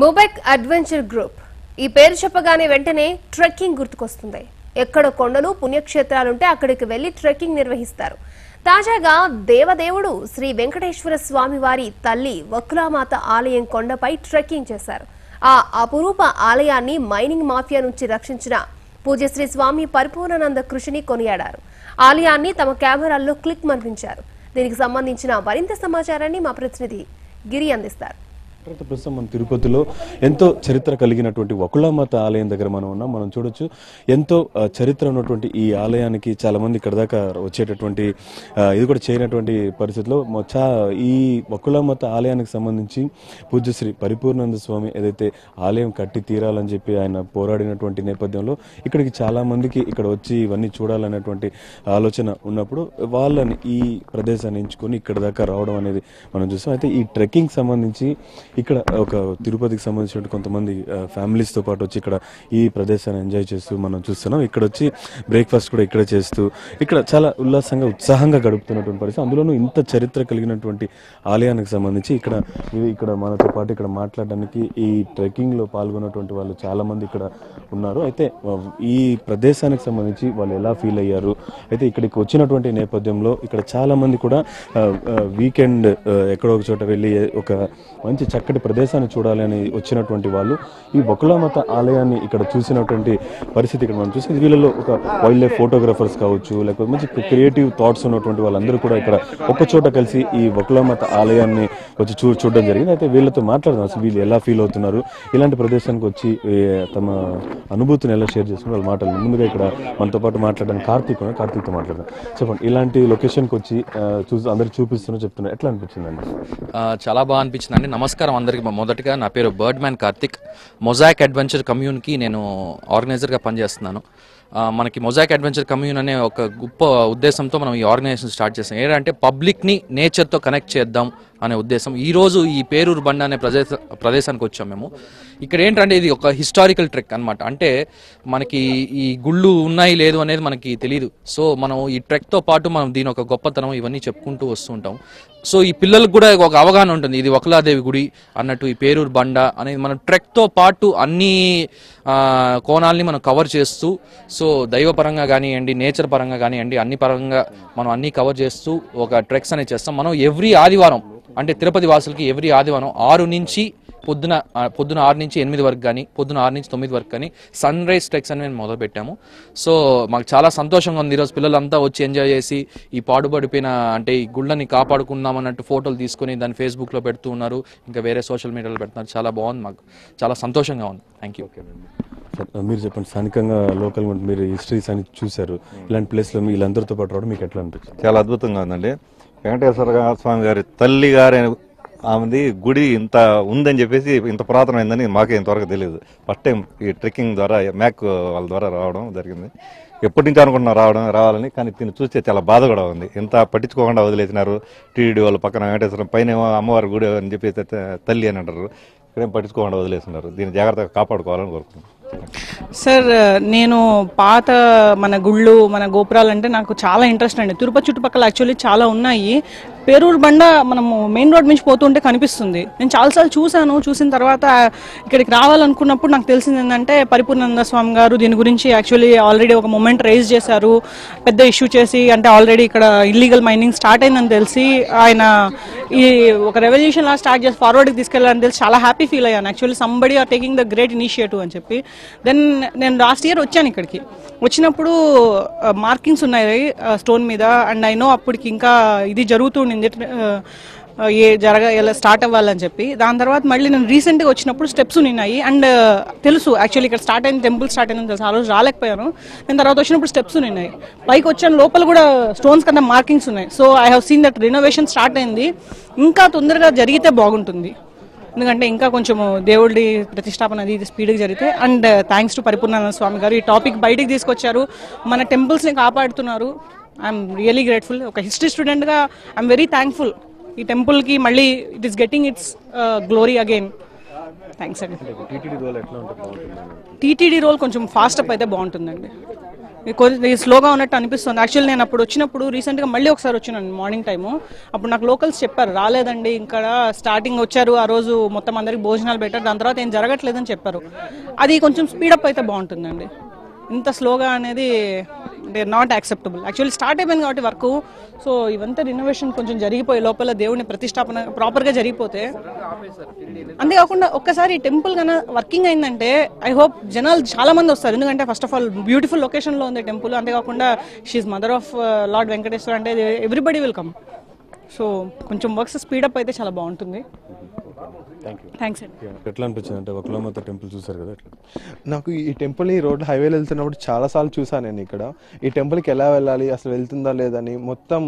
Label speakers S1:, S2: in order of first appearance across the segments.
S1: ముబెక్ adventure group. ఈ పేరు చెప్పగానే వెంటనే ట్రెక్కింగ్ గుర్తుకొస్తుంది. ఎక్కడ కొండలు పుణ్యక్షేత్రాలుంటే అక్కడికి వెళ్ళి ట్రెక్కింగ్ నిర్వహిస్తారు. తాజాగా దేవదేవుడు శ్రీ వెంకటేశ్వర స్వామి వారి తల్లి వక్రామాత ఆలయం కొండపై ట్రెక్కింగ్ చేశారు. ఆ అపురూప ఆలయాన్ని మైనింగ్ మాఫియా నుంచి రక్షించిన పూజ్యశ్రీ స్వామి పరిపూర్ణానంద కృషిని కొనియాడారు. ఆలయాన్ని తమ కెమెరాల్లో క్లిక్ మనిపించారు. దీనికి సంబంధించిన మరింత సమాచారాన్ని మా ప్రతినిధి గిరి అందిస్తారు.
S2: తర్వాత ప్రస్తుతం మన తిరుపతిలో ఎంతో చరిత్ర కలిగినటువంటి వకుళామాత ఆలయం దగ్గర మనం ఉన్నాం. మనం చూడొచ్చు ఎంతో చరిత్ర ఉన్నటువంటి ఈ ఆలయానికి చాలా మంది ఇక్కడ దాకా వచ్చేటటువంటి ఇది కూడా చేయనటువంటి పరిస్థితిలో చా ఈ వకుళామాత ఆలయానికి సంబంధించి పూజ్యశ్రీ పరిపూర్ణానంద స్వామి ఏదైతే ఆలయం కట్టి తీరాలని చెప్పి ఆయన పోరాడినటువంటి నేపథ్యంలో ఇక్కడికి చాలా మందికి ఇక్కడ వచ్చి ఇవన్నీ చూడాలనేటువంటి ఆలోచన ఉన్నప్పుడు వాళ్ళని ఈ ప్రదేశాన్ని ఎంచుకొని ఇక్కడ దాకా రావడం అనేది మనం చూస్తాం అయితే ఈ ట్రెక్కింగ్ సంబంధించి ఇక్కడ ఒక తిరుపతికి సంబంధించిన కొంతమంది ఫ్యామిలీస్తో పాటు వచ్చి ఇక్కడ ఈ ప్రదేశాన్ని ఎంజాయ్ చేస్తూ మనం చూస్తున్నాం. ఇక్కడ వచ్చి బ్రేక్ఫాస్ట్ కూడా ఇక్కడ చేస్తూ ఇక్కడ చాలా ఉల్లాసంగా ఉత్సాహంగా గడుపుతున్నటువంటి పరిస్థితి. అందులోనూ ఇంత చరిత్ర కలిగినటువంటి ఆలయానికి సంబంధించి ఇక్కడ ఇక్కడ మనతో పాటు ఇక్కడ మాట్లాడడానికి ఈ ట్రెక్కింగ్లో పాల్గొన్నటువంటి వాళ్ళు చాలామంది ఇక్కడ ఉన్నారు. అయితే ఈ ప్రదేశానికి సంబంధించి వాళ్ళు ఎలా ఫీల్ అయ్యారు? అయితే ఇక్కడికి వచ్చినటువంటి నేపథ్యంలో ఇక్కడ చాలామంది కూడా వీకెండ్ ఎక్కడో ఒక చోట వెళ్ళి ఒక మంచి చక్కటి ప్రదేశాన్ని చూడాలి అని వచ్చినటువంటి వాళ్ళు ఈ బకులామత ఆలయాన్ని ఇక్కడ చూసినటువంటి పరిస్థితి ఇక్కడ మనం చూసి వీళ్ళలో ఒక వైల్డ్ లైఫ్ ఫోటోగ్రాఫర్స్ కావచ్చు లేకపోతే మంచి క్రియేటివ్ థాట్స్ ఉన్నటువంటి వాళ్ళందరూ కూడా ఇక్కడ ఒక చోట కలిసి ఈ బకులామత ఆలయాన్ని వచ్చి చూ చూడడం జరిగింది. అయితే వీళ్ళతో మాట్లాడదాం. అసలు వీళ్ళు ఎలా ఫీల్ అవుతున్నారు? ఇలాంటి ప్రదేశానికి వచ్చి తమ అనుభూతిని ఎలా షేర్ చేసుకుని వాళ్ళ మాటలు ముందుగా ఇక్కడ మనతో పాటు మాట్లాడడానికి కార్తీక్ ఉన్నారు. కార్తీక్తో మాట్లాడదాం. చెప్పండి ఇలాంటి లొకేషన్కి వచ్చి చూ చూసి అందరికి చూపిస్తున్నా చెప్తున్నారు. ఎట్లా అనిపించిందండి?
S3: చాలా బాగా అనిపించింది అండి నమస్కారం అందరికి. మొదటిగా నా పేరు బర్డ్ మ్యాన్ కార్తిక్. మొజాక్ అడ్వెంచర్ కమ్యూన్కి నేను ఆర్గనైజర్గా పనిచేస్తున్నాను. మనకి మొజాక్ అడ్వెంచర్ కమ్యూన్ అనే ఒక గొప్ప ఉద్దేశంతో మనం ఈ ఆర్గనైజేషన్ స్టార్ట్ చేసాం. ఏంటంటే పబ్లిక్ని నేచర్తో కనెక్ట్ చేద్దాం అనే ఉద్దేశం. ఈ రోజు ఈ పేరూరు బండ అనే ప్రదేశ ప్రదేశానికి వచ్చాం మేము. ఇక్కడ ఏంటంటే ఇది ఒక హిస్టారికల్ ట్రెక్ అన్నమాట. అంటే మనకి ఈ గుళ్ళు ఉన్నాయి లేదు అనేది మనకి తెలియదు సో మనం ఈ ట్రెక్తో పాటు మనం దీని ఒక గొప్పతనం ఇవన్నీ చెప్పుకుంటూ వస్తుంటాం సో ఈ పిల్లలకు కూడా ఒక అవగాహన ఉంటుంది. ఇది ఒకలాదేవి గుడి అన్నట్టు ఈ పేరూరు బండ అనేది మనం ట్రెక్తో పాటు అన్ని కోణాలని కోణాల్ని మనం కవర్ చేస్తూ సో దైవపరంగా కానివ్వండి నేచర్ పరంగా కానివ్వండి అన్ని పరంగా మనం అన్ని కవర్ చేస్తూ ఒక ట్రెక్స్ అనేది చేస్తాం. మనం ఎవ్రీ ఆదివారం అంటే తిరుపతి వాసులకి ఎవ్రీ ఆదివారం ఆరు నుంచి పొద్దున పొద్దున ఆరు నుంచి ఎనిమిది వరకు కానీ పొద్దున ఆరు నుంచి తొమ్మిది వరకు కానీ సన్ రైజ్ ట్రెక్స్ అని మేము మొదలు పెట్టాము సో మాకు చాలా సంతోషంగా ఉంది. ఈరోజు పిల్లలంతా వచ్చి ఎంజాయ్ చేసి ఈ పాడుపడిపోయిన అంటే ఈ గుళ్ళని కాపాడుకుందాం అన్నట్టు ఫోటోలు తీసుకొని దాన్ని ఫేస్బుక్లో పెడుతూ ఉన్నారు. ఇంకా వేరే సోషల్ మీడియాలో పెడుతున్నారు. చాలా బాగుంది మాకు. చాలా సంతోషంగా ఉంది. థ్యాంక్ యూ
S2: సార్, మీరు చెప్పండి. స్థానికంగా లోకల్ మీరు హిస్టరీస్ అని చూశారు. ఇలాంటి ప్లేస్లో మీ వీళ్ళందరితో పాటు రావడం మీకు ఎట్లా అనిపించింది?
S4: చాలా అద్భుతంగా ఉందండి. వెంకటేశ్వర స్వామి గారి తల్లి గారి ఆమెది గుడి ఇంత ఉందని చెప్పేసి ఇంత పురాతనమైందని మాకే ఇంతవరకు తెలియదు ఫస్ట్ టైం ఈ ట్రెక్కింగ్ ద్వారా మ్యాక్ వాళ్ళ ద్వారా రావడం జరిగింది. ఎప్పటి నుంచి అనుకుంటున్నా రావడం రావాలని కానీ దీన్ని చూస్తే చాలా బాధ కూడా ఉంది. ఇంత పట్టించుకోకుండా వదిలేసినారు. టీడీ వాళ్ళ పక్కన వెంకటేశ్వరం పైన అమ్మవారి గుడి అని చెప్పి తల్లి అని అంటారు. ఇక్కడేం పట్టించుకోకుండా వదిలేస్తున్నారు. దీన్ని జాగ్రత్తగా కాపాడుకోవాలని కోరుకుంటున్నాను
S5: సార్ నేను పాత మన గుళ్ళు మన గోపురాలు అంటే నాకు చాలా ఇంట్రెస్ట్ అండి. తిరుపతి చుట్టుపక్కల యాక్చువల్లీ చాలా ఉన్నాయి. పేరూరు బండ మనము మెయిన్ రోడ్ నుంచి పోతుంటే కనిపిస్తుంది. నేను చాలాసార్లు చూశాను చూసిన తర్వాత ఇక్కడికి రావాలనుకున్నప్పుడు నాకు తెలిసింది ఏంటంటే పరిపూర్ణానంద స్వామి గారు దీని గురించి యాక్చువల్లీ ఆల్రెడీ ఒక మూమెంట్ రైజ్ చేశారు. పెద్ద ఇష్యూ చేసి అంటే ఆల్రెడీ ఇక్కడ ఇల్లీగల్ మైనింగ్ స్టార్ట్ అయిందని తెలిసి ఆయన ఈ ఒక రెవల్యూషన్ లా స్టార్ట్ చేసి ఫార్వర్డ్కి తీసుకెళ్ళాలని తెలిసి చాలా హ్యాపీ ఫీల్ అయ్యాను. Actually somebody are taking the great initiative అని చెప్పి. దెన్ నేను లాస్ట్ ఇయర్ వచ్చాను ఇక్కడికి. వచ్చినప్పుడు uh, మార్కింగ్స్ ఉన్నాయి uh, స్టోన్ మీద. అండ్ ఐ నో అప్పటికి ఇంకా ఇది జరుగుతుంది ఆ, ఏ జరగ ఎలా స్టార్ట్ అవ్వాలని చెప్పి. దాని తర్వాత మళ్ళీ నేను రీసెంట్గా వచ్చినప్పుడు స్టెప్స్ ఉన్నాయి అండ్ తెలుసు యాక్చువల్లీ ఇక్కడ స్టార్ట్ అయింది టెంపుల్ స్టార్ట్ అయిందని తెలుసు. ఆ రోజు రాలేకపోయాను. నేను తర్వాత వచ్చినప్పుడు స్టెప్స్ ఉన్నాయి పైకి వచ్చాను లోపల కూడా స్టోన్స్ కన్నా మార్కింగ్స్ ఉన్నాయి. So I have seen that renovation start అయింది. ఇంకా తొందరగా జరిగితే బాగుంటుంది. ఎందుకంటే ఇంకా కొంచెం దేవుడి ప్రతిష్టాపన అది స్పీడ్గా జరిగితే. And thanks to Paripoornananda Swami గారు ఈ టాపిక్ బయటికి తీసుకొచ్చారు. మన టెంపుల్స్ని కాపాడుతున్నారు. ఐఎమ్ రియలీ గ్రేట్ఫుల్ ఒక హిస్టరీ స్టూడెంట్గా ఐఎమ్ వెరీ థ్యాంక్ఫుల్ ఈ టెంపుల్కి మళ్ళీ it is getting its glory again thanks అండి
S2: టీటీడీ రోల్
S5: కొంచెం ఫాస్ట్ అప్ అయితే బాగుంటుందండి. కొంచెం స్లోగా ఉన్నట్టు అనిపిస్తుంది. యాక్చువల్లీ నేను అప్పుడు వచ్చినప్పుడు రీసెంట్గా మళ్ళీ ఒకసారి వచ్చినాను మార్నింగ్ టైము అప్పుడు నాకు లోకల్స్ చెప్పారు రాలేదండి ఇక్కడ స్టార్టింగ్ వచ్చారు ఆ రోజు మొత్తం అందరికి భోజనాలు పెట్టారు దాని తర్వాత ఏం జరగట్లేదని చెప్పారు. అది కొంచెం స్పీడప్ అయితే బాగుంటుందండి. ఇంత స్లోగా అనేది అంటే నాట్ యాక్సెప్టబుల్ యాక్చువల్లీ స్టార్ట్ అయిపోయింది కాబట్టి వర్క్ సో ఇవంతా రినోవేషన్ కొంచెం జరిగిపోయి లోపల దేవుని ప్రతిష్టాపన ప్రాపర్గా జరిగిపోతే అంతేకాకుండా ఒక్కసారి టెంపుల్ కన్నా వర్కింగ్ అయిందంటే ఐ హోప్ జనాలు చాలా మంది వస్తారు. ఎందుకంటే ఫస్ట్ ఆఫ్ ఆల్ బ్యూటిఫుల్ లొకేషన్లో ఉంది టెంపుల్ అంతేకాకుండా she mother of lord Venkateswara అంటే ఎవ్రీబడి విల్ కమ్ సో కొంచెం వర్క్స్ స్పీడప్ అయితే చాలా బాగుంటుంది. థ్యాంక్స్ అండి
S2: ఎట్లా అనిపించింది? అంటే వకులామాత టెంపుల్ చూసారు కదా
S6: నాకు ఈ టెంపుల్ ఈ రోడ్ హైవేలో వెళ్తున్నప్పుడు చాలా సార్లు చూసాను నేను ఇక్కడ. ఈ టెంపుల్కి ఎలా వెళ్ళాలి? అసలు వెళ్తుందా లేదని మొత్తం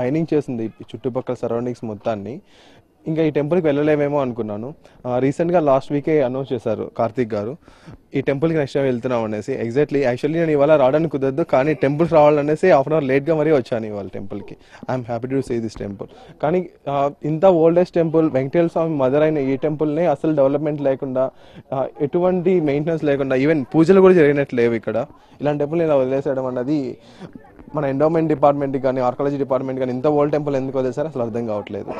S6: మైనింగ్ చేసింది ఈ చుట్టుపక్కల సరౌండింగ్స్ మొత్తాన్ని. ఇంకా ఈ టెంపుల్కి వెళ్ళలేమేమో అనుకున్నాను. రీసెంట్గా లాస్ట్ వీకే అనౌన్స్ చేశారు కార్తీక్ గారు. ఈ టెంపుల్కి నెక్స్ట్ టైం వెళ్తున్నాం అనేసి. ఎగ్జాక్ట్లీ యాక్చువల్లీ నేను ఇవాళ రావడానికి కుదరదు కానీ టెంపుల్కి రావాలనేసి హాఫ్ అన్ అవర్ లేట్గా మరీ వచ్చాను ఇవాళ టెంపుల్కి. I'm happy to see this temple కానీ ఇంత oldest temple Venkateswara Swami mother అయిన ఈ టెంపుల్ని అసలు డెవలప్మెంట్ లేకుండా ఎటువంటి మెయింటెనెన్స్ లేకుండా ఈవెన్ పూజలు కూడా జరిగినట్లేవు ఇక్కడ. ఇలాంటి టెంపుల్ ఇలా వదిలేసేయడం అన్నది మన ఎండోమెంట్ డిపార్ట్మెంట్ కానీ ఆర్కాలజీ డిపార్ట్మెంట్ కానీ ఇంత ఓల్డ్ టెంపుల్ ఎందుకు వదిలేసారో అసలు అర్థం కావట్లేదు.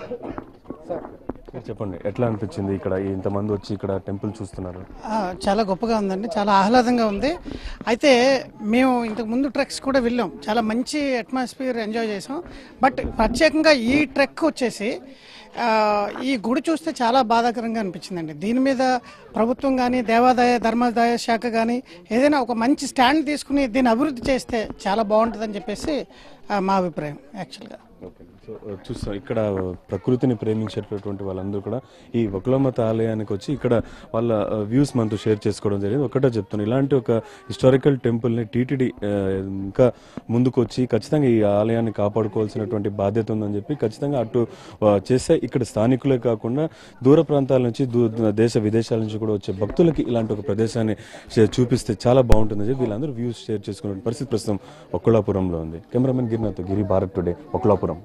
S2: చెప్పండి. ఎట్లా అనిపించింది ఇక్కడ? ఇంతమంది వచ్చి ఇక్కడ టెంపుల్ చూస్తున్నారు.
S7: చాలా గొప్పగా ఉందండి. చాలా ఆహ్లాదంగా ఉంది. అయితే మేము ఇంతకు ముందు ట్రెక్స్ కూడా వెళ్ళాం. చాలా మంచి అట్మాస్ఫియర్ ఎంజాయ్ చేసాం. బట్ ప్రత్యేకంగా ఈ ట్రెక్ వచ్చేసి ఈ గుడి చూస్తే చాలా బాధాకరంగా అనిపించిందండి. దీని మీద ప్రభుత్వం కానీ దేవాదాయ ధర్మాదాయ శాఖ కానీ ఏదైనా ఒక మంచి స్టాండ్ తీసుకుని దీన్ని అభివృద్ధి చేస్తే చాలా బాగుంటుందని చెప్పేసి మా అభిప్రాయం యాక్చువల్గా.
S2: సో చూస్తాం ఇక్కడ ప్రకృతిని ప్రేమించేటటువంటి వాళ్ళందరూ కూడా ఈ వకులమత ఆలయానికి వచ్చి ఇక్కడ వాళ్ళ వ్యూస్ మనతో షేర్ చేసుకోవడం జరిగింది. ఒకటే చెప్తాను ఇలాంటి ఒక హిస్టారికల్ టెంపుల్ని టీటీడీ ఇంకా ముందుకు వచ్చి ఖచ్చితంగా ఈ ఆలయాన్ని కాపాడుకోవాల్సినటువంటి బాధ్యత ఉందని చెప్పి ఖచ్చితంగా అటు చేస్తే ఇక్కడ స్థానికులే కాకుండా దూర ప్రాంతాల నుంచి దూ- దేశ విదేశాల నుంచి కూడా వచ్చే భక్తులకి ఇలాంటి ఒక ప్రదేశాన్ని చూపిస్తే చాలా బాగుంటుందని చెప్పి వీళ్ళందరూ వ్యూస్ షేర్ చేసుకునే పరిస్థితి ప్రస్తుతం ఒక్కలాపురంలో ఉంది. Cameraman Girinath Giri Bharat today Okkalapuram